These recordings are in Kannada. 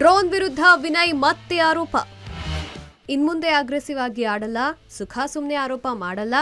ಡ್ರೋನ್ ವಿರುದ್ಧ ವಿನಯ್ ಮತ್ತೆ ಆರೋಪ. ಇನ್ಮುಂದೆ ಅಗ್ರೆಸಿವ್ ಆಗಿ ಆಡಲ್ಲ, ಸುಖ ಸುಮ್ಮನೆ ಆರೋಪ ಮಾಡಲ್ಲ,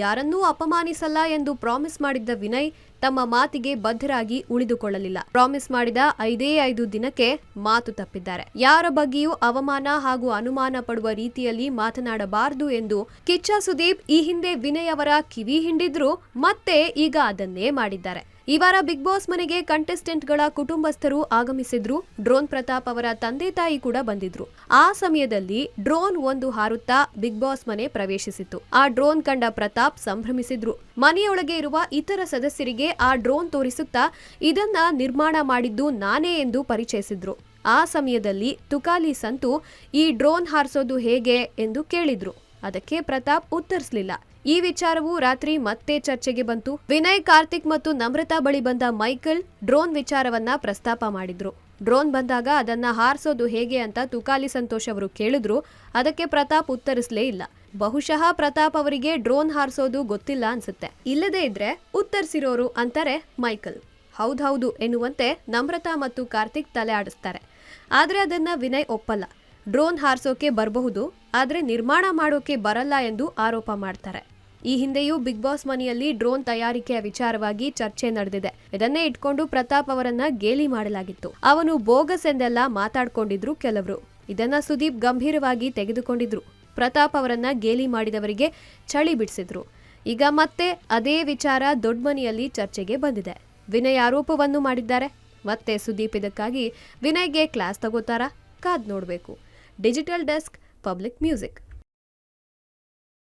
ಯಾರನ್ನೂ ಅಪಮಾನಿಸಲ್ಲ ಎಂದು ಪ್ರಾಮಿಸ್ ಮಾಡಿದ್ದ ವಿನಯ್ ತಮ್ಮ ಮಾತಿಗೆ ಬದ್ಧರಾಗಿ ಉಳಿದುಕೊಳ್ಳಲಿಲ್ಲ. ಪ್ರಾಮಿಸ್ ಮಾಡಿದ ಐದೇ ಐದು ದಿನಕ್ಕೆ ಮಾತು ತಪ್ಪಿದ್ದಾರೆ. ಯಾರ ಬಗ್ಗೆಯೂ ಅವಮಾನ ಹಾಗೂ ಅನುಮಾನ ಪಡುವ ರೀತಿಯಲ್ಲಿ ಮಾತನಾಡಬಾರದು ಎಂದು ಕಿಚ್ಚ ಸುದೀಪ್ ಈ ಹಿಂದೆ ವಿನಯ್ ಅವರ ಕಿವಿ ಹಿಂಡಿದ್ರು, ಮತ್ತೆ ಈಗ ಅದನ್ನೇ ಮಾಡಿದ್ದಾರೆ. ಈ ವಾರ ಬಿಗ್ ಬಾಸ್ ಮನೆಗೆ ಕಂಟೆಸ್ಟೆಂಟ್ಗಳ ಕುಟುಂಬಸ್ಥರು ಆಗಮಿಸಿದ್ರು. ಡ್ರೋನ್ ಪ್ರತಾಪ್ ಅವರ ತಂದೆ ತಾಯಿ ಕೂಡ ಬಂದಿದ್ರು. ಆ ಸಮಯದಲ್ಲಿ ಡ್ರೋನ್ ಒಂದು ಹಾರುತ್ತಾ ಬಿಗ್ ಬಾಸ್ ಮನೆ ಪ್ರವೇಶಿಸಿತು ಆ ಡ್ರೋನ್ ಕಂಡ ಪ್ರತಾಪ್ ಸಂಭ್ರಮಿಸಿದ್ರು. ಮನೆಯೊಳಗೆ ಇರುವ ಇತರ ಸದಸ್ಯರಿಗೆ ಆ ಡ್ರೋನ್ ತೋರಿಸುತ್ತಾ ಇದನ್ನ ನಿರ್ಮಾಣ ಮಾಡಿದ್ದು ನಾನೇ ಎಂದು ಪರಿಚಯಿಸಿದ್ರು. ಆ ಸಮಯದಲ್ಲಿ ತುಕಾಲಿ ಸಂತು ಈ ಡ್ರೋನ್ ಹಾರಿಸೋದು ಹೇಗೆ ಎಂದು ಕೇಳಿದ್ರು. ಅದಕ್ಕೆ ಪ್ರತಾಪ್ ಉತ್ತರಿಸಲಿಲ್ಲ. ಈ ವಿಚಾರವು ರಾತ್ರಿ ಮತ್ತೆ ಚರ್ಚೆಗೆ ಬಂತು. ವಿನಯ್, ಕಾರ್ತಿಕ್ ಮತ್ತು ನಮ್ರತಾ ಬಳಿ ಬಂದ ಮೈಕಲ್ ಡ್ರೋನ್ ವಿಚಾರವನ್ನ ಪ್ರಸ್ತಾಪ ಮಾಡಿದ್ರು. ಡ್ರೋನ್ ಬಂದಾಗ ಅದನ್ನ ಹಾರಿಸೋದು ಹೇಗೆ ಅಂತ ತುಕಾಲಿ ಸಂತೋಷ್ ಅವರು ಕೇಳಿದ್ರು. ಅದಕ್ಕೆ ಪ್ರತಾಪ್ ಉತ್ತರಿಸಲೇ ಇಲ್ಲ. ಬಹುಶಃ ಪ್ರತಾಪ್ ಅವರಿಗೆ ಡ್ರೋನ್ ಹಾರಿಸೋದು ಗೊತ್ತಿಲ್ಲ ಅನ್ಸುತ್ತೆ. ಇಲ್ಲದೇ ಇದ್ರೆ ಉತ್ತರಿಸಿರೋರು ಅಂತಾರೆ ಮೈಕಲ್. ಹೌದೌದು ಎನ್ನುವಂತೆ ನಮ್ರತಾ ಮತ್ತು ಕಾರ್ತಿಕ್ ತಲೆ ಆಡಿಸ್ತಾರೆ. ಆದ್ರೆ ಅದನ್ನ ವಿನಯ್ ಒಪ್ಪಲ್ಲ. ಡ್ರೋನ್ ಹಾರಿಸೋಕೆ ಬರಬಹುದು ಆದ್ರೆ ನಿರ್ಮಾಣ ಮಾಡೋಕೆ ಬರಲ್ಲ ಎಂದು ಆರೋಪ ಮಾಡ್ತಾರೆ. ಈ ಹಿಂದೆಯೂ ಬಿಗ್ ಬಾಸ್ ಮನೆಯಲ್ಲಿ ಡ್ರೋನ್ ತಯಾರಿಕೆಯ ವಿಚಾರವಾಗಿ ಚರ್ಚೆ ನಡೆದಿದೆ. ಇದನ್ನೇ ಇಟ್ಕೊಂಡು ಪ್ರತಾಪ್ ಅವರನ್ನ ಗೇಲಿ ಮಾಡಲಾಗಿತ್ತು. ಅವನು ಬೋಗಸ್ ಎಂದೆಲ್ಲ ಮಾತಾಡ್ಕೊಂಡಿದ್ರು ಕೆಲವರು. ಇದನ್ನ ಸುದೀಪ್ ಗಂಭೀರವಾಗಿ ತೆಗೆದುಕೊಂಡಿದ್ರು. ಪ್ರತಾಪ್ ಅವರನ್ನ ಗೇಲಿ ಮಾಡಿದವರಿಗೆ ಚಳಿ ಬಿಡಿಸಿದ್ರು. ಈಗ ಮತ್ತೆ ಅದೇ ವಿಚಾರ ದೊಡ್ಡ ಮನೆಯಲ್ಲಿ ಚರ್ಚೆಗೆ ಬಂದಿದೆ. ವಿನಯ್ ಆರೋಪವನ್ನು ಮಾಡಿದ್ದಾರೆ. ಮತ್ತೆ ಸುದೀಪ್ ಇದಕ್ಕಾಗಿ ವಿನಯ್ಗೆ ಕ್ಲಾಸ್ ತಗೋತಾರಾ? ಕಾದ್ ನೋಡಬೇಕು. Digital desk public music.